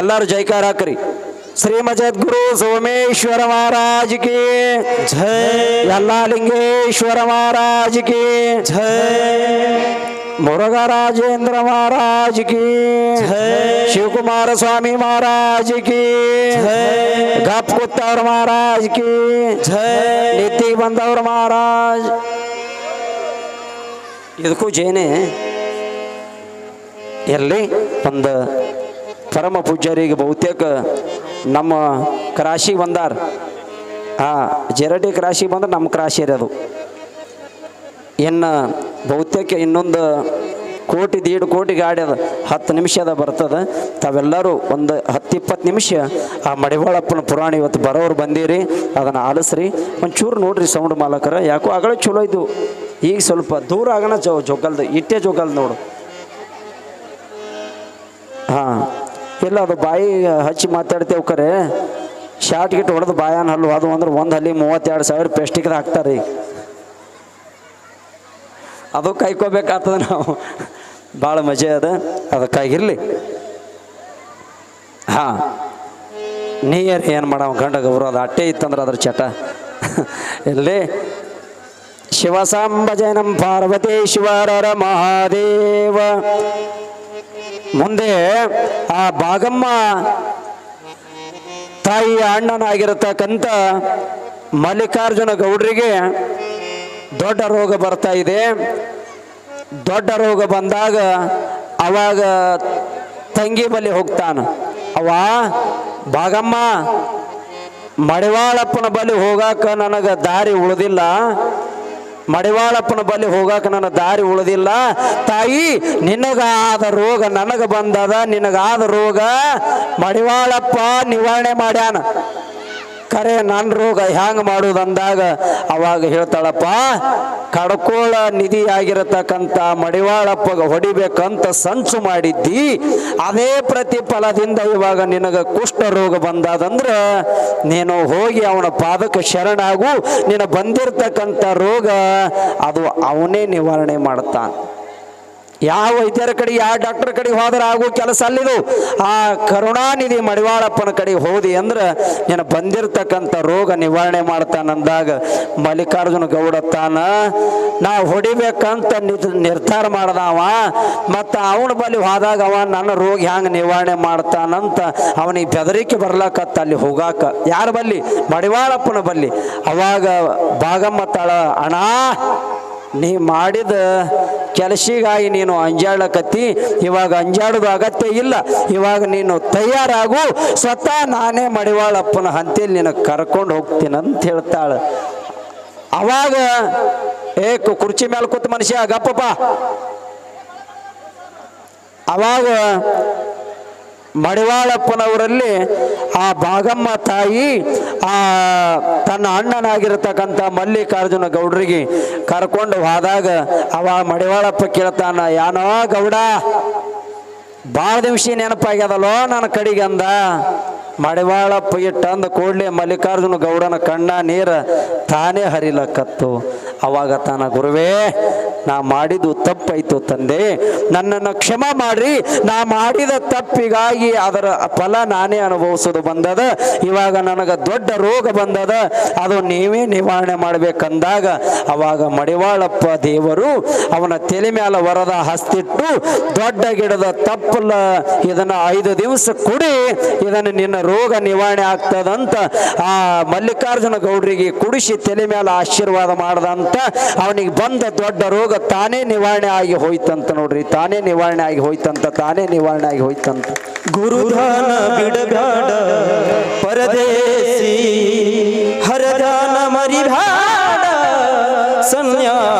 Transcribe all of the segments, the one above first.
ಎಲ್ಲರೂ ಜೈಕಾರ ಹಾಕ್ರಿ. ಶ್ರೀ ಮಜದ್ಗುರು ಸೋಮೇಶ್ವರ ಮಹಾರಾಜ್ ಕಿ ಜೈ. ಎಲ್ಲ ಲಿಂಗೇಶ್ವರ ಮಹಾರಾಜ್ ಕಿ ಮುರುಘರಾಜೇಂದ್ರ ಮಹಾರಾಜ್ ಕಿ ಶಿವಕುಮಾರ ಸ್ವಾಮಿ ಮಹಾರಾಜ್ ಕಿ ಗಪ್ ಕುತ್ತವ್ರ ಮಹಾರಾಜ್ ಕಿ ನಿತ್ತಿ ಬಂದವ್ರ ಮಹಾರಾಜ್. ಇದಕ್ಕೂ ಜೇನೆ. ಎಲ್ಲಿ ಒಂದು ಪರಮ ಪೂಜಾರಿಗೆ ಬಹುತೇಕ ನಮ್ಮ ಕ್ರಾಶಿ ಬಂದಾರ. ಹಾ ಜರಡಿ ಕ್ರಾಶಿ ಬಂದ್ರೆ ನಮ್ಮ ಕ್ರಾಶಿ ಅದು. ಇನ್ನು ಬಹುತೇಕ ಇನ್ನೊಂದು ಕೋಟಿ, ದೀಡ್ ಕೋಟಿ ಗಾಡಿ ಅದ. ಹತ್ತು ನಿಮಿಷದ ಬರ್ತದೆ. ತಾವೆಲ್ಲರೂ ಒಂದು ಹತ್ತು, ಇಪ್ಪತ್ತು ನಿಮಿಷ ಆ ಮಡಿವಾಳಪ್ಪನ ಪುರಾಣ ಇವತ್ತು ಬರೋರು ಬಂದೀರಿ, ಅದನ್ನು ಆಲಿಸ್ರಿ. ಒಂಚೂರು ನೋಡ್ರಿ ಸೌಂಡ್ ಮಾಲಕರ. ಯಾಕೋ ಆಗಲೇ ಚಲೋ ಇದ್ದು ಈಗ ಸ್ವಲ್ಪ ದೂರ ಆಗೋಣ ಜೊ ಜೊಗಲ್ದು, ಇಟ್ಟೆ ಜೊಗಲ್ದು ನೋಡು. ಹಾಂ. ಇಲ್ಲ, ಅದು ಬಾಯಿ ಹಚ್ಚಿ ಮಾತಾಡ್ತೇವೆ ಕರೆ. ಶಾರ್ಟ್ ಗಿಟ್ ಹೊಡೆದು ಬಾಯಾನ ಹಲ್ಲು. ಅದು ಅಂದ್ರೆ ಒಂದು ಹಲ್ಲಿ ಮೂವತ್ತೆರಡು ಸಾವಿರ ಪೆಸ್ಟಿಕ್ದು ಹಾಕ್ತಾರೆ. ಅದು ಕಾಯ್ಕೋಬೇಕಾಗ್ತದೆ ನಾವು. ಭಾಳ ಮಜೆ ಅದ. ಅದಕ್ಕಾಗಿರಲಿ ಹಾಂ. ನೀಯರ್ ಏನು ಮಾಡವ ಗಂಡ ಗೌರವ ಅದು ಅಟ್ಟೆ ಇತ್ತಂದ್ರೆ ಅದ್ರ ಚಟ. ಇಲ್ಲಿ ಜಯನಂ ಪಾರ್ವತೇಶ್ವರರ ಮಹಾದೇವ. ಮುಂದೆ ಆ ಭಾಗಮ್ಮ ತಾಯಿಯ ಅಣ್ಣನಾಗಿರತಕ್ಕಂಥ ಮಲ್ಲಿಕಾರ್ಜುನ ಗೌಡ್ರಿಗೆ ದೊಡ್ಡ ರೋಗ ಬರ್ತಾ ಇದೆ. ದೊಡ್ಡ ರೋಗ ಬಂದಾಗ ಅವಾಗ ತಂಗಿ ಬಲಿ ಹೋಗ್ತಾನ. ಅವ ಭಾಗಮ್ಮ ಮಡಿವಾಳಪ್ಪನ ಬಲಿ ಹೋಗಾಕ ನನಗೆ ದಾರಿ ಉಳಿದಿಲ್ಲ. ಮಡಿವಾಳಪ್ಪನ ಬಳಿ ಹೋಗಾಕ ನನ್ನ ದಾರಿ ಉಳಿದಿಲ್ಲ. ತಾಯಿ, ನಿನಗಾದ ರೋಗ ನನಗೆ ಬಂದದ, ನಿನಗಾದ ರೋಗ ಮಡಿವಾಳಪ್ಪ ನಿವಾರಣೆ ಮಾಡ್ಯಾನ. ಕರೆ ನನ್ನ ರೋಗ ಹ್ಯಾಂಗ ಮಾಡುದಂದಾಗ ಅವಾಗ ಹೇಳ್ತಾಳಪ್ಪ, ಕಡ್ಕೋಳ ನಿಧಿಯಾಗಿರತಕ್ಕಂಥ ಮಡಿವಾಳಪ್ಪಗ ಹೊಡಿಬೇಕಂತ ಸಂಚು ಮಾಡಿದ್ದಿ, ಅದೇ ಪ್ರತಿಫಲದಿಂದ ಇವಾಗ ನಿನಗ ಕುಷ್ಠ ರೋಗ ಬಂದಾದಂದ್ರ ನೀನು ಹೋಗಿ ಅವನ ಪಾದಕ್ಕೆ ಶರಣಾಗು, ನಿನ್ನ ಬಂದಿರತಕ್ಕಂಥ ರೋಗ ಅದು ಅವನೇ ನಿವಾರಣೆ ಮಾಡ್ತಾನೆ. ಯಾವ ವೈದ್ಯರ ಕಡೆ, ಯಾವ ಡಾಕ್ಟರ್ ಕಡೆ ಹೋದ್ರೆ ಆಗೋ ಕೆಲಸ ಅಲ್ಲಿದು. ಆ ಕರುಣಾನಿಧಿ ಮಡಿವಾಳಪ್ಪನ ಕಡೆ ಹೋದಿ ಅಂದ್ರೆ ನೀನು ಬಂದಿರತಕ್ಕಂಥ ರೋಗ ನಿವಾರಣೆ ಮಾಡ್ತಾನಂದಾಗ ಮಲ್ಲಿಕಾರ್ಜುನ ಗೌಡ ತಾನ, ನಾ ಹೊಡಿಬೇಕಂತ ನಿರ್- ನಿರ್ಧಾರ ಮಾಡ್ದವ ಮತ್ತು ಅವನ ಬಳಿ ಹೋದಾಗ ಅವ ನನ್ನ ರೋಗ ಹ್ಯಾಂಗ ನಿವಾರಣೆ ಮಾಡ್ತಾನಂತ ಅವನಿಗೆ ಬೆದರಿಕೆ ಬರ್ಲಕತ್ತ ಅಲ್ಲಿ ಹೋಗಾಕ. ಯಾರ ಬಲ್ಲಿ? ಮಡಿವಾಳಪ್ಪನ ಬಲ್ಲಿ. ಅವಾಗ ಭಾಗಮ್ಮ ತಾಳ ಅಣ್ಣ, ನೀ ಮಾಡಿದ ಕೆಲಸಿಗಾಗಿ ನೀನು ಅಂಜಾಡಕತ್ತಿ ಇವಾಗ ಅಂಜಾಡೋದು ಅಗತ್ಯ ಇಲ್ಲ. ಇವಾಗ ನೀನು ತಯಾರಾಗು, ಸ್ವತಃ ನಾನೇ ಮಡಿವಾಳಪ್ಪನ ಹಂತೇಲಿ ನಿನ್ನ ಕರ್ಕೊಂಡು ಹೋಗ್ತೀನಿ ಅಂತ ಹೇಳ್ತಾಳೆ. ಅವಾಗ, ಏ ಕುರ್ಚಿ ಮೇಲೆ ಕೂತ ಮನುಷ್ಯ ಗಪ್ಪಪ್ಪ ಅವಾಗ ಮಡಿವಾಳಪ್ಪನವರಲ್ಲಿ ಆ ಭಾಗಮ್ಮ ತಾಯಿ, ಆ ತನ್ನ ಅಣ್ಣನಾಗಿರ್ತಕ್ಕಂಥ ಮಲ್ಲಿಕಾರ್ಜುನ ಗೌಡ್ರಿಗೆ ಕರ್ಕೊಂಡು ಹೋದಾಗ ಅವ ಮಡಿವಾಳಪ್ಪ ಕೇಳ್ತಾನ, ಯಾನೋ ಗೌಡ ಭಾಳ ದಿವಸ ನೆನಪಾಗ್ಯದಲ್ಲೋ ನನ್ನ ಕಡೆಗೆ ಅಂದ ಮಡಿವಾಳಪ್ಪ ಇಟ್ಟಂದ ಕೂಡಲೇ ಮಲ್ಲಿಕಾರ್ಜುನ ಗೌಡನ ಕಣ್ಣ ನೀರ ತಾನೇ ಹರಿಲಕತ್ತು. ಅವಾಗ ತಾನ, ಗುರುವೇ, ನಾ ಮಾಡಿದ್ದು ತಪ್ಪಾಯ್ತು ತಂದೆ. ನನ್ನನ್ನು ಕ್ಷಮ ಮಾಡ್ರಿ. ನಾ ಮಾಡಿದ ತಪ್ಪಿಗಾಗಿ ಅದರ ಫಲ ನಾನೇ ಅನುಭವಿಸೋದು ಬಂದದ. ಇವಾಗ ನನಗೆ ದೊಡ್ಡ ರೋಗ ಬಂದದ. ಅದು ನೀವೇ ನಿವಾರಣೆ ಮಾಡ್ಬೇಕಂದಾಗ ಅವಾಗ ಮಡಿವಾಳಪ್ಪ ದೇವರು ಅವನ ತಲೆ ಮ್ಯಾಲ ವರದ ಹಸ್ತಿಟ್ಟು, ದೊಡ್ಡ ಗಿಡದ ತಪ್ಪಲ, ಇದನ್ನ ಐದು ದಿವಸ ಕುಡಿ. ಇದನ್ನು ನಿನ್ನ ರೋಗ ನಿವಾರಣೆ ಆಗ್ತದಂತ ಆ ಮಲ್ಲಿಕಾರ್ಜುನ ಗೌಡ್ರಿಗೆ ಕುಡಿಸಿ ತಲೆ ಮೇಲೆ ಆಶೀರ್ವಾದ ಮಾಡ್ದಂತ ಅವನಿಗೆ ಬಂದ ದೊಡ್ಡ ರೋಗ ತಾನೇ ನಿವಾರಣೆ ಆಗಿ ಹೋಯ್ತಂತ ನೋಡ್ರಿ, ತಾನೇ ನಿವಾರಣೆ ಆಗಿ ಹೋಯ್ತಂತ, ತಾನೇ ನಿವಾರಣೆ ಆಗಿ ಹೋಯ್ತಂತ. ಗುರುಧಾನ ಬಿಡಬೇಡ ಪರದೇಸಿ, ಹರದಾನ ಮರಿಬೇಡ ಸನ್ಯಾಸಿ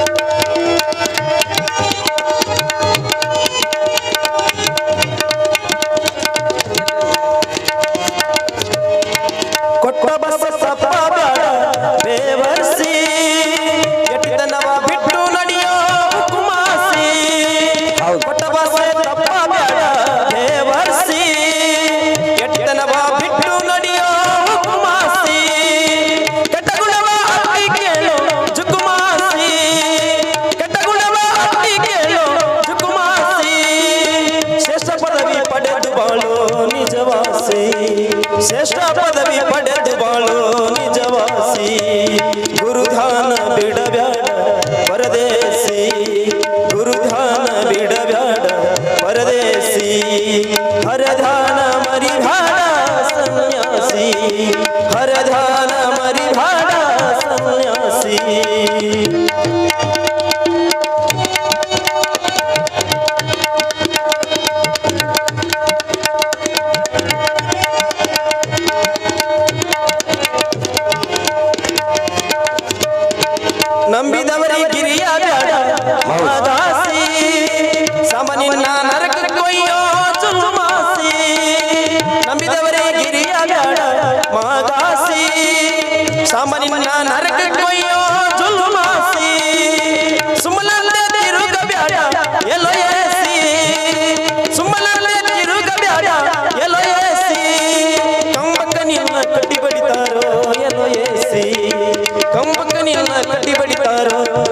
Oh. ro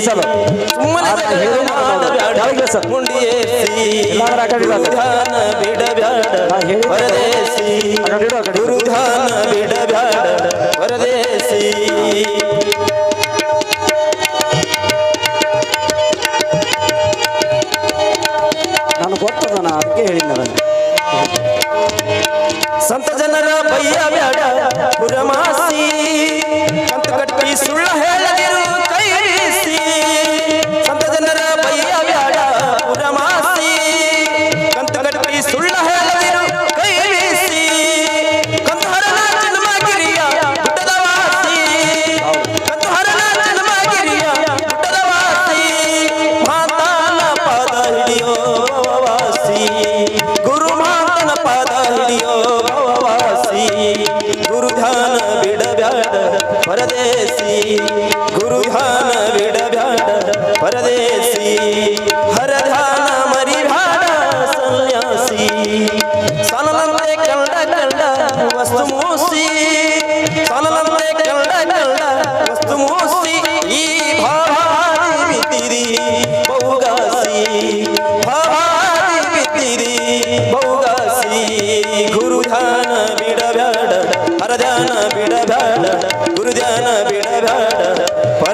ಸರ್ ನಾನು ಗೊತ್ತದ ಅದಕ್ಕೆ ಹೇಳಿದ ನಾನು ಸಂತ ಜನರ ಬೈಯ ಬೇಡ ಪುರಮಾಸಿ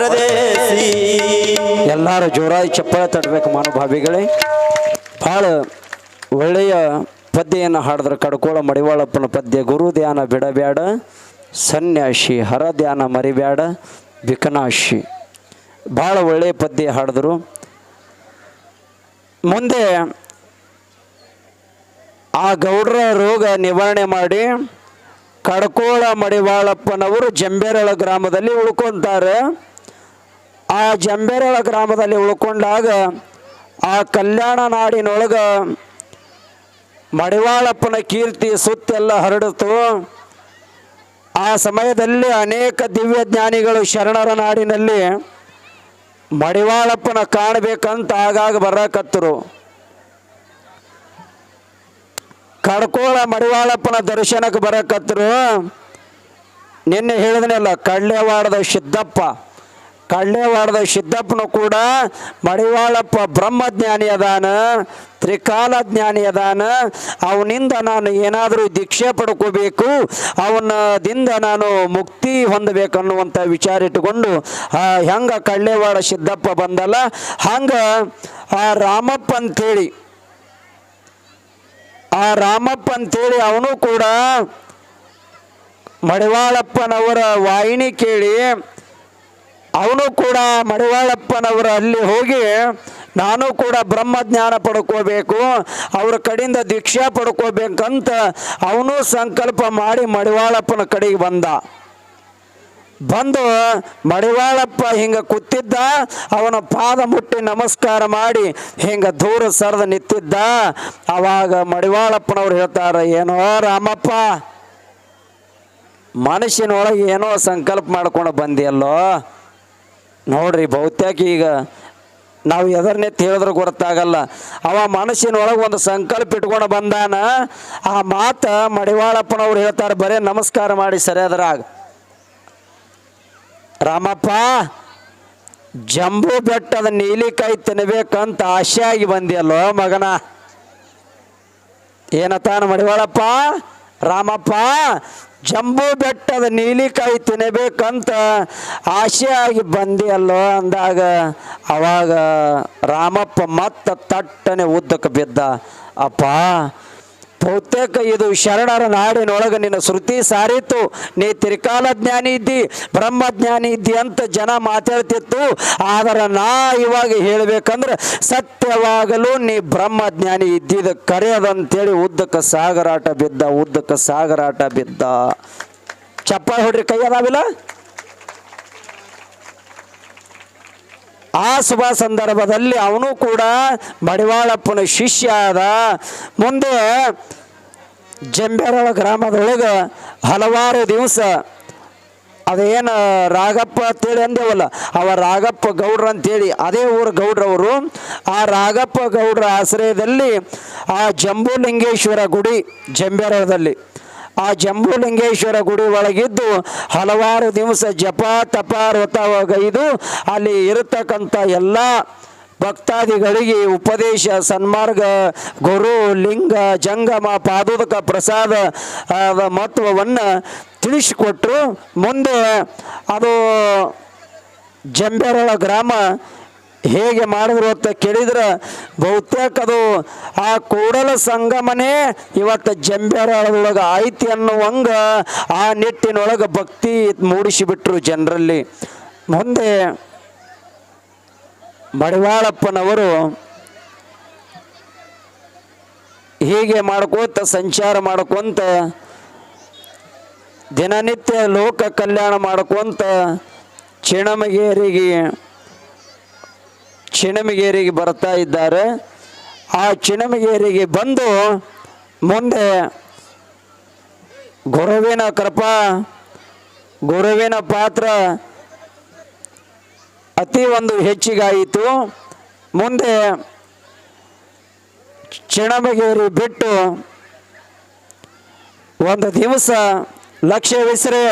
ಪರದೇಶಿ. ಎಲ್ಲರೂ ಜೋರಾಗಿ ಚಪ್ಪಳ ತಟ್ಟಬೇಕು ಮಾನುಭಾವಿಗಳೇ. ಭಾಳ ಒಳ್ಳೆಯ ಪದ್ಯವನ್ನು ಹಾಡಿದ್ರೆ ಕಡ್ಕೋಳ ಮಡಿವಾಳಪ್ಪನ ಪದ್ಯ, ಗುರು ಧ್ಯಾನ ಬಿಡಬೇಡ, ಸನ್ಯಾಸಿ ಹರ ಧ್ಯಾನ ಮರಿಬೇಡ ವಿಕನಾಶಿ ಭಾಳ ಒಳ್ಳೆಯ ಪದ್ಯ ಹಾಡಿದ್ರು. ಮುಂದೆ ಆ ಗೌಡ್ರ ರೋಗ ನಿವಾರಣೆ ಮಾಡಿ ಕಡ್ಕೋಳ ಮಡಿವಾಳಪ್ಪನವರು ಜಂಬೇರಳ ಗ್ರಾಮದಲ್ಲಿ ಉಳ್ಕೊಂತಾರೆ. ಆ ಜಂಬೇರಳ ಗ್ರಾಮದಲ್ಲಿ ಉಳ್ಕೊಂಡಾಗ ಆ ಕಲ್ಯಾಣ ನಾಡಿನೊಳಗೆ ಮಡಿವಾಳಪ್ಪನ ಕೀರ್ತಿ ಸುತ್ತೆಲ್ಲ ಹರಡಿತು. ಆ ಸಮಯದಲ್ಲಿ ಅನೇಕ ದಿವ್ಯ ಜ್ಞಾನಿಗಳು ಶರಣರ ನಾಡಿನಲ್ಲಿ ಮಡಿವಾಳಪ್ಪನ ಕಾಣಬೇಕಂತ ಆಗಾಗ ಬರಕತ್ತರು. ಕಡ್ಕೋಳ ಮಡಿವಾಳಪ್ಪನ ದರ್ಶನಕ್ಕೆ ಬರಕತ್ತರು. ನಿನ್ನೆ ಹೇಳಿದನೆಲ್ಲ, ಕಡ್ಲೆವಾಡದ ಸಿದ್ದಪ್ಪ. ಕಳ್ಳೆವಾಡದ ಸಿದ್ದಪ್ಪನು ಕೂಡ ಮಡಿವಾಳಪ್ಪ ಬ್ರಹ್ಮಜ್ಞಾನಿ ಅದಾನ ತ್ರಿಕಾಲ ಜ್ಞಾನಿ ಅದಾನ. ಅವನಿಂದ ನಾನು ಏನಾದರೂ ದೀಕ್ಷೆ ಪಡ್ಕೋಬೇಕು ಅವನದಿಂದ ನಾನು ಮುಕ್ತಿ ಹೊಂದಬೇಕನ್ನುವಂಥ ವಿಚಾರ ಇಟ್ಟುಕೊಂಡು ಹೆಂಗ ಕಳ್ಳೆವಾಡ ಸಿದ್ದಪ್ಪ ಬಂದಲ್ಲ, ಹಂಗ ಆ ರಾಮಪ್ಪ ಅಂತೇಳಿ, ಆ ರಾಮಪ್ಪ ಅಂತೇಳಿ ಅವನು ಕೂಡ ಮಡಿವಾಳಪ್ಪನವರ ವಾಹಿನಿ ಕೇಳಿ ಅವನು ಕೂಡ ಮಡಿವಾಳಪ್ಪನವರು ಅಲ್ಲಿ ಹೋಗಿ ನಾನು ಕೂಡ ಬ್ರಹ್ಮಜ್ಞಾನ ಪಡ್ಕೋಬೇಕು, ಅವ್ರ ಕಡೆಯಿಂದ ದೀಕ್ಷೆ ಪಡ್ಕೋಬೇಕಂತ ಅವನು ಸಂಕಲ್ಪ ಮಾಡಿ ಮಡಿವಾಳಪ್ಪನ ಕಡೆಗೆ ಬಂದ. ಬಂದು ಮಡಿವಾಳಪ್ಪ ಹಿಂಗ ಕೂತಿದ್ದ, ಅವನ ಪಾದ ಮುಟ್ಟಿ ನಮಸ್ಕಾರ ಮಾಡಿ ಹಿಂಗ ದೂರ ಸರಿದು ನಿಂತಿದ್ದ. ಅವಾಗ ಮಡಿವಾಳಪ್ಪನವ್ರು ಹೇಳ್ತಾರೆ, ಏನೋ ರಾಮಪ್ಪ ಮನುಷ್ಯನೊಳಗೆ ಏನೋ ಸಂಕಲ್ಪ ಮಾಡ್ಕೊಂಡು ಬಂದಿಯಲ್ಲೋ? ನೋಡ್ರಿ ಬಹುತೇಕ ಈಗ ನಾವು ಎದರ್ನೇ ಹೇಳಿದ್ರೆ ಗೊತ್ತಾಗಲ್ಲ. ಅವ ಮನಸ್ಸಿನೊಳಗೆ ಒಂದು ಸಂಕಲ್ಪ ಇಟ್ಕೊಂಡು ಬಂದಾನ. ಆ ಮಾತ ಮಡಿವಾಳಪ್ಪನವ್ರು ಹೇಳ್ತಾರೆ, ಬರೇ ನಮಸ್ಕಾರ ಮಾಡಿ ಸರಿಯಾದ್ರಾಗ. ರಾಮಪ್ಪ, ಜಂಬೂ ಬೆಟ್ಟದ ನೀಲಿಕಾಯಿ ತಿನ್ನಬೇಕಂತ ಆಸೆಯಾಗಿ ಬಂದಿಯಲ್ಲೋ ಮಗನ. ಏನತಾನ ಮಡಿವಾಳಪ್ಪ? ರಾಮಪ್ಪ, ಜಂಬೂ ಬೆಟ್ಟದ ನೀಲಿಕಾಯಿ ತಿನ್ನಬೇಕಂತ ಆಶೆಯಾಗಿ ಬಂದಿ ಅಲ್ಲೋ ಅಂದಾಗ ಅವಾಗ ರಾಮಪ್ಪ ಮತ್ತ ತಟ್ಟನೆ ಉದ್ದಕ್ಕೆ ಬಿದ್ದ. ಅಪ್ಪ ಬಹುತೇಕ ಇದು ಶರಣರ ನಾಡಿನೊಳಗೆ ನಿನ್ನ ಶ್ರುತಿ ಸಾರಿತು. ನೀ ತ್ರಿಕಾಲ ಜ್ಞಾನಿ ಇದ್ದಿ ಬ್ರಹ್ಮಜ್ಞಾನಿ ಇದ್ದಿ ಅಂತ ಜನ ಮಾತಾಡ್ತಿತ್ತು. ಆದರೆ ನಾ ಇವಾಗ ಹೇಳಬೇಕಂದ್ರೆ ಸತ್ಯವಾಗಲು ನೀ ಬ್ರಹ್ಮಜ್ಞಾನಿ ಇದ್ದಿದ ಕರೆಯದಂತೇಳಿ ಉದ್ದಕ್ಕೆ ಸಾಗರಾಟ ಬಿದ್ದ, ಉದ್ದಕ್ಕೆ ಸಾಗರಾಟ ಬಿದ್ದ. ಚಪ್ಪಾಳೆ ಹೊಡ್ರಿ ಕೈ ಅದಾವಿಲ್ಲ? ಆ ಶುಭ ಸಂದರ್ಭದಲ್ಲಿ ಅವನು ಕೂಡ ಮಡಿವಾಳಪ್ಪನ ಶಿಷ್ಯ ಆದ ಮುಂದೆ ಜಂಬೆರಳ ಗ್ರಾಮದೊಳಗೆ ಹಲವಾರು ದಿವಸ ಅದೇನು ರಾಗಪ್ಪ ಅಂತೇಳಿ ಅಂದೇವಲ್ಲ, ಅವ ರಾಗಪ್ಪ ಗೌಡ್ರ ಅಂತೇಳಿ, ಅದೇ ಊರು ಗೌಡ್ರವರು ಆ ರಾಗಪ್ಪ ಗೌಡ್ರ ಆಶ್ರಯದಲ್ಲಿ ಆ ಜಂಬೂಲಿಂಗೇಶ್ವರ ಗುಡಿ ಜಂಬೇರದಲ್ಲಿ ಆ ಜಂಬುಲಿಂಗೇಶ್ವರ ಗುಡಿ ಒಳಗಿದ್ದು ಹಲವಾರು ದಿವಸ ಜಪ, ತಪ ವ್ರತವಾಗೈದು ಅಲ್ಲಿ ಇರತಕ್ಕಂಥ ಎಲ್ಲ ಭಕ್ತಾದಿಗಳಿಗೆ ಉಪದೇಶ, ಸನ್ಮಾರ್ಗ, ಗುರು, ಲಿಂಗ, ಜಂಗಮ, ಪಾದೋದಕ ಪ್ರಸಾದ ಮಹತ್ವವನ್ನು ತಿಳಿಸಿಕೊಟ್ಟರು ಮುಂದೆ ಅದು ಜಂಬೆರಳ ಗ್ರಾಮ ಹೇಗೆ ಮಾಡಿದ್ರು ಅಂತ ಕೇಳಿದ್ರೆ ಬಹುತೇಕ ಅದು ಆ ಕೂಡಲ ಸಂಗಮನೇ ಇವತ್ತು ಜಂಬೇರಳದೊಳಗೆ ಐತಿ ಅನ್ನುವಂಗ ಆ ನಿಟ್ಟಿನೊಳಗೆ ಭಕ್ತಿ ಮೂಡಿಸಿಬಿಟ್ರು ಜನರಲ್ಲಿ. ಮುಂದೆ ಮಡಿವಾಳಪ್ಪನವರು ಹೀಗೆ ಮಾಡ್ಕೋತ ಸಂಚಾರ ಮಾಡ್ಕೊಂತ ದಿನನಿತ್ಯ ಲೋಕ ಕಲ್ಯಾಣ ಮಾಡ್ಕೊಂತ ಚಿಣಮಗೇರಿಗೆ ಚಿಣಮಗೇರಿಗೆ ಬರ್ತಾ ಇದ್ದಾರೆ. ಆ ಚಿಣಮಿಗೇರಿಗೆ ಬಂದು ಮುಂದೆ ಗುರುವಿನ ಕೃಪಾ, ಗುರುವಿನ ಪಾತ್ರ ಅತಿ ಒಂದು ಹೆಚ್ಚಿಗಾಯಿತು. ಮುಂದೆ ಚಿಣಮಗೇರಿ ಬಿಟ್ಟು ಒಂದು ದಿವಸ ಲಕ್ಷ್ಯವಿಸ್ರೆ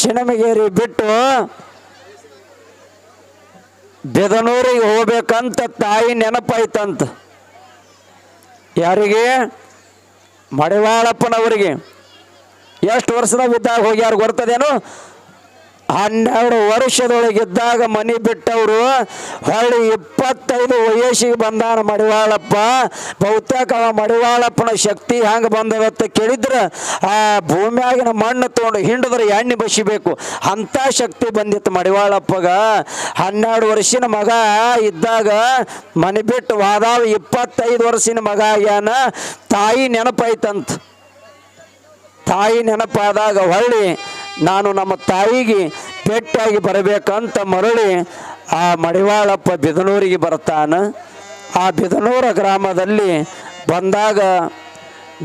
ಚಿಣಮಗೇರಿ ಬಿಟ್ಟು ಬೆದನೂರಿಗೆ ಹೋಗ್ಬೇಕಂತ ತಾಯಿ ನೆನಪಾಯ್ತಂತ. ಯಾರಿಗೆ? ಮಡಿವಾಳಪ್ಪನವರಿಗೆ. ಎಷ್ಟು ವರ್ಷದಾಗ ಇದ್ದಾಗ ಹೋಗ್ಯಾರ ಗೊತ್ತದೇನು ಹನ್ನೆರಡು ವರ್ಷದೊಳಗಿದ್ದಾಗ ಮನೆ ಬಿಟ್ಟವರು ಹೊಳ್ಳಿ ಇಪ್ಪತ್ತೈದು ವಯಸ್ಸಿಗೆ ಬಂದಾನ ಮಡಿವಾಳಪ್ಪ. ಬಹುತೇಕ ಅವ ಮಡಿವಾಳಪ್ಪನ ಶಕ್ತಿ ಹೆಂಗೆ ಬಂದದತ್ತ ಕೇಳಿದ್ರೆ ಆ ಭೂಮಿಯಾಗಿನ ಮಣ್ಣು ತೊಗೊಂಡು ಹಿಂಡಿದ್ರೆ ಎಣ್ಣೆ ಬಸಿಬೇಕು. ಅಂಥ ಶಕ್ತಿ ಬಂದಿತ್ತು ಮಡಿವಾಳಪ್ಪಗ. ಹನ್ನೆರಡು ವರ್ಷಿನ ಮಗ ಇದ್ದಾಗ ಮನೆ ಬಿಟ್ಟು ವಾದಾವ ಇಪ್ಪತ್ತೈದು ವರ್ಷಿನ ಮಗ ಆಗ್ಯಾನ. ತಾಯಿ ನೆನಪಾಯ್ತಂತ ತಾಯಿ ನೆನಪಾದಾಗ ಹೊಳ್ಳಿ ನಾನು ನಮ್ಮ ತಾಯಿಗೆ ಪೆಟ್ಟಾಗಿ ಬರಬೇಕಂತ ಮರಳಿ ಆ ಮಡಿವಾಳಪ್ಪ ಬಿದನೂರಿಗೆ ಬರ್ತಾನೆ. ಆ ಬಿದನೂರ ಗ್ರಾಮದಲ್ಲಿ ಬಂದಾಗ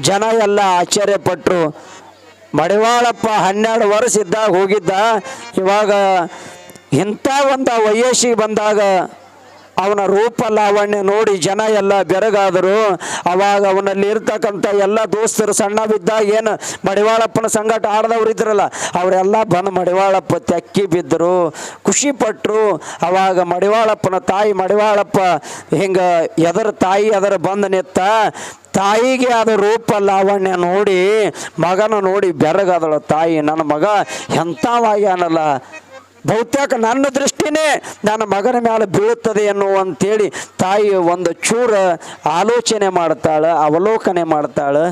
ಜನ ಎಲ್ಲ ಆಶ್ಚರ್ಯಪಟ್ಟರು ಮಡಿವಾಳಪ್ಪ ಹನ್ನೆರಡು ವರ್ಷ ಇದ್ದಾಗ ಹೋಗಿದ್ದ. ಇವಾಗ ಇಂಥ ಒಂದು ವಯಸ್ಸಿಗೆ ಬಂದಾಗ ಅವನ ರೂಪ ಲಾವಣ್ಯ ನೋಡಿ ಜನ ಎಲ್ಲ ಬೆರಗಾದರು. ಅವಾಗ ಅವನಲ್ಲಿ ಇರ್ತಕ್ಕಂಥ ಎಲ್ಲ ದೋಸ್ತರು ಸಣ್ಣ ಬಿದ್ದಾಗ ಏನು ಮಡಿವಾಳಪ್ಪನ ಸಂಗಟ ಆಡ್ದವ್ರು ಇದ್ರಲ್ಲ, ಅವರೆಲ್ಲ ಬಂದು ಮಡಿವಾಳಪ್ಪ ತೆಕ್ಕಿ ಬಿದ್ದರು. ಖುಷಿ ಪಟ್ಟರು ಅವಾಗ ಮಡಿವಾಳಪ್ಪನ ತಾಯಿ ಮಡಿವಾಳಪ್ಪ ಹಿಂಗೆ ಎದರ ತಾಯಿ ಅದರ ಬಂದು ನಿತ್ತ ತಾಯಿಗೆ ಅದು ರೂಪ ಲಾವಣ್ಯ ನೋಡಿ, ಮಗನ ನೋಡಿ ಬೆರಗಾದಳು ತಾಯಿ, ನನ್ನ ಮಗ ಎಂಥವಾಗ್ಯಾನಲ್ಲ ಬಹುತೇಕ ನನ್ನ ದೃಷ್ಟಿನೇ ನನ್ನ ಮಗನ ಮೇಲೆ ಬೀಳುತ್ತದೆ ಅನ್ನುವಂಥೇಳಿ ತಾಯಿ ಒಂದು ಚೂರ ಆಲೋಚನೆ ಮಾಡ್ತಾಳೆ, ಅವಲೋಕನೆ ಮಾಡ್ತಾಳೆ.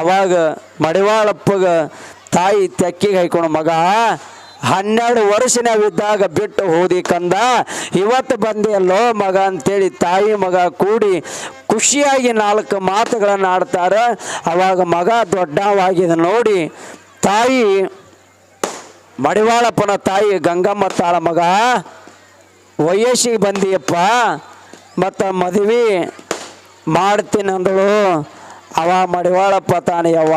ಅವಾಗ ಮಡಿವಾಳಪ್ಪಗ ತಾಯಿ ತೆಕ್ಕಿಗೆ ಹಾಯ್ಕೊಂಡು, ಮಗ, ಹನ್ನೆರಡು ವರ್ಷನವಿದ್ದಾಗ ಬಿಟ್ಟು ಹೋದಿ ಕಂದ, ಇವತ್ತು ಬಂದೆಯಲ್ಲೋ ಮಗ? ಅಂತೇಳಿ ತಾಯಿ ಮಗ ಕೂಡಿ ಖುಷಿಯಾಗಿ ನಾಲ್ಕು ಮಾತುಗಳನ್ನು ಆಡ್ತಾರೆ ಅವಾಗ ಮಗ ದೊಡ್ಡವಾಗಿದೆ ನೋಡಿ ತಾಯಿ ಮಡಿವಾಳಪ್ಪನ ತಾಯಿ ಗಂಗಮ್ಮ ತಾಳ ಮಗ, ವಯಸ್ಸಿಗೆ ಬಂದಿಯಪ್ಪ, ಮತ್ತು ಮದುವೆ ಮಾಡ್ತೀನಿ ಅಂದಳು ಅವ ಮಡಿವಾಳಪ್ಪ ತಾನೆಯವ್ವ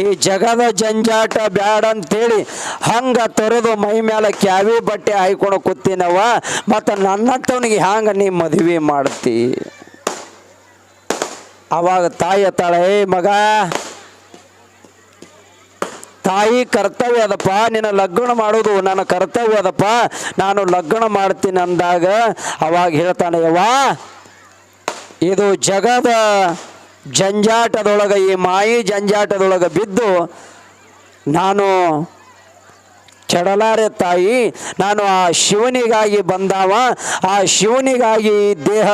ಈ ಜಗದ ಜಂಜಾಟ ಬ್ಯಾಡ ಅಂತೇಳಿ ಹಂಗ ತೊರೆದು ಮೈ ಮೇಲೆ ಕ್ಯಾವಿ ಬಟ್ಟೆ ಹಾಯ್ಕೊಂಡು ಕೂತೀನವ ಮತ್ತು ನನ್ನಂಥವನಿಗೆ ಹ್ಯಾಂಗೆ ನೀ ಮದುವೆ ಮಾಡ್ತಿ? ಅವಾಗ ತಾಯಿ ತಾಳೆ ಮಗ ತಾಯಿ ಕರ್ತವ್ಯ ಅದಪ್ಪ, ನಿನ್ನ ಲಗ್ನ ಮಾಡೋದು ನನ್ನ ಕರ್ತವ್ಯ ಅದಪ್ಪ, ನಾನು ಲಗ್ನ ಮಾಡ್ತೀನಿ ಅಂದಾಗ ಅವಾಗ ಹೇಳ್ತಾನೆ, ಯವ್ವಾ, ಇದು ಜಗದ ಜಂಜಾಟದೊಳಗೆ, ಈ ಮಾಯಿ ಜಂಜಾಟದೊಳಗೆ ಬಿದ್ದು ನಾನು ಕೆಡಲಾರೆ ತಾಯಿ, ನಾನು ಆ ಶಿವನಿಗಾಗಿ ಬಂದಾವ, ಆ ಶಿವನಿಗಾಗಿ ದೇಹ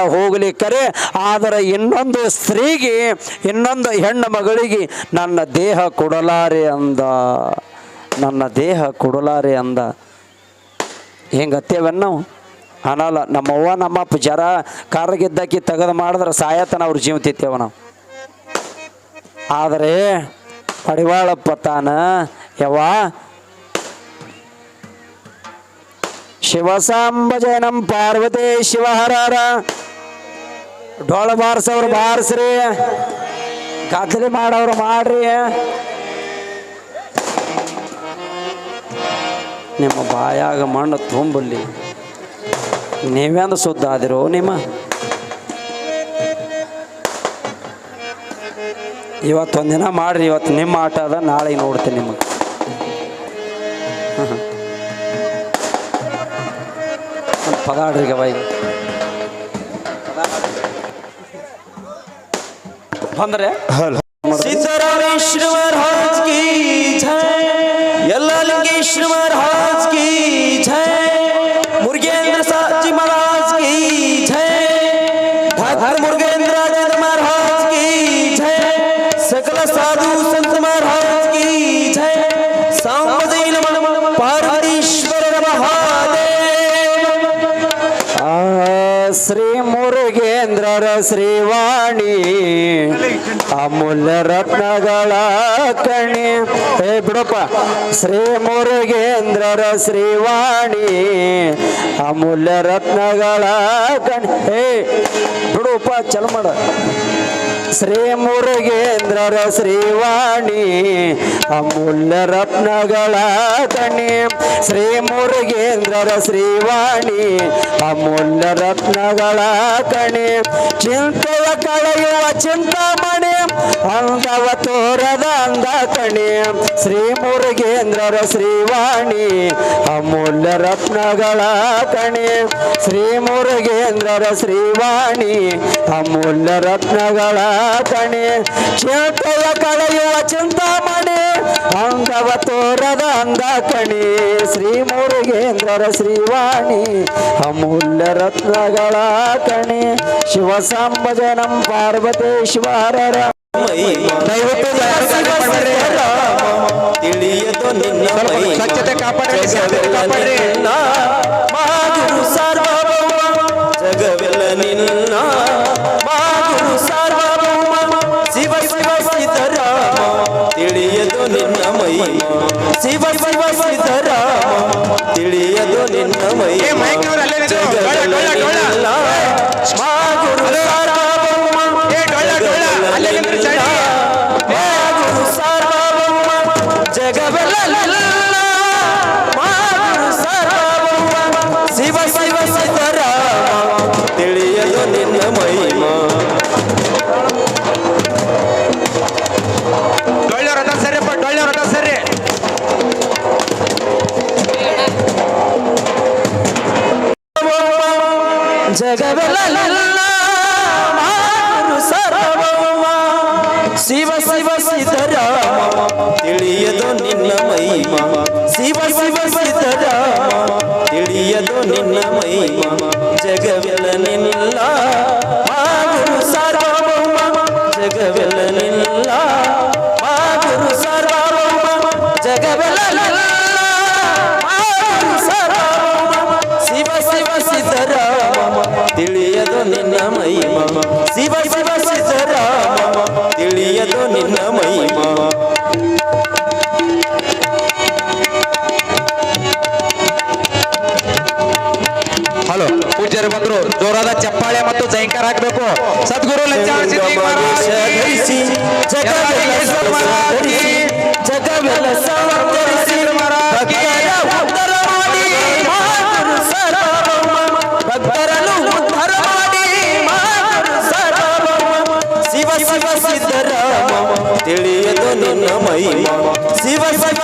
ಹೋಗಲಿಕ್ಕರೆ ಆದರೆ ಇನ್ನೊಂದು ಸ್ತ್ರೀಗೆ, ಇನ್ನೊಂದು ಹೆಣ್ಣು ಮಗಳಿಗೆ ನನ್ನ ದೇಹ ಕೊಡಲಾರೆ ಅಂದ. ನನ್ನ ದೇಹ ಕೊಡಲಾರೆ ಅಂದ. ಹೆಂಗತ್ತೇವನ್ ನಾವು? ಅನಲ್ಲ, ನಮ್ಮವ್ವ, ನಮ್ಮಪ್ಪ ಜರ ಕಾರ್ಗಿದ್ದಕ್ಕಿ ತೆಗೆದು ಮಾಡಿದ್ರೆ ಸಾಯತನ ಅವ್ರು ಜೀವತಿತ್ತೇವ ನಾವು. ಆದರೆ, ಪಡಿವಾಳಪ್ಪ ತಾನ, ಯವ್ವ ಶಿವಸಾಂಬಜನಂ ಪಾರ್ವತಿ ಶಿವಹರಾರ. ಡೋಳ ಬಾರ್ಸವ್ರು ಬಾರಿಸ್ರಿ. ಗದ್ದಲಿ ಮಾಡವ್ರು ಮಾಡ್ರಿ. ನಿಮ್ಮ ಬಾಯಾಗ ಮಣ್ಣು ತುಂಬಲಿ. ನೀವೇಂದ ಸುದ್ದ ಆದಿರು ನಿಮ್ಮ? ಇವತ್ತೊಂದಿನ ಮಾಡ್ರಿ, ಇವತ್ತು ನಿಮ್ಮ ಆಟ ಅದ ನಾಳೆ ನೋಡ್ತೀನಿ ನಿಮಗೆ. ಪದಾಡ್ರಿಗೆ ಬಾಯಿ ಬಂದ್ರೆ ಸಿದ್ದರಾಮೇಶ್ವರ ಶ್ರೀವಾಣಿ, ಅಮೂಲ್ಯ ರತ್ನಗಳ ಕಣಿ. ಏ ಬಿಡಪ್ಪ, ಶ್ರೀ ಮುರುಗೇಂದ್ರರ ಶ್ರೀವಾಣಿ, ಅಮೂಲ್ಯ ರತ್ನಗಳ ಕಣಿ. ಏ ಬಿಡುಪ್ಪ ಚಲ ಮಾಡ. ಶ್ರೀ ಮುರುಗೇಂದ್ರರ ಶ್ರೀವಾಣಿ, ಅಮೂಲ್ಯ ರತ್ನಗಳ ಕಣಿ ಶ್ರೀ ಮುರುಗೇಂದ್ರರ ಶ್ರೀವಾಣಿ, ಅಮೂಲ್ಯ ರತ್ನಗಳ ಕಣಿ ಚಿಂತೆಯ ಕಳೆಯುವ ಚಿಂತಾಮಣಿ ಅಂದವ ತೋರದ ಅಂದ ಕಣಿ. ಶ್ರೀ ಮುರುಗೇಂದ್ರರ ಶ್ರೀವಾಣಿ, ಅಮೂಲ್ಯ ರತ್ನಗಳ ಕಣಿ ಶ್ರೀ ಮುರುಗೇಂದ್ರರ ಶ್ರೀವಾಣಿ, ಅಮೂಲ್ಯ ರತ್ನಗಳ ಕಣಿ ಚಿಂತೆಯ ಕಳೆಯುವ ಚಿಂತಾಮಣಿ. ಅಂಗವ ತೋರದ ಅಂಗ ಕಣಿ ಶ್ರೀ ಮುರುಗೇಂದ್ರರ ಶ್ರೀವಾಣಿ. ಅಮೂಲ್ಯ ರತ್ನಗಳ ಕಣಿ. ಶಿವಸಾಂಬಜನಂ ಪಾರ್ವತೇಶ್ವರರ. ದಯವಿಟ್ಟು ತಿಳಿಯದು ನಿನ್ನ. ಸ್ವಚ್ಛತೆ ಕಾಪಾಡಿ, ಸ್ವಚ್ಛತೆ ಕಾಪಾಡಿ. ನಿನ್ನ ಮಹಾಗುರು ಸಾರ್ವಭೌಮ ತಿಳಿಯದು ನಿನ್ನ 这个来来 ಚಪ್ಪಾಳೆ ಮತ್ತು ಜೈಂಕಾರ ಹಾಕಬೇಕು. ಸದ್ಗುರು ತಿಳಿಯದು ನಿನ್ನ ಮೈ ಶಿವ ಶಿವ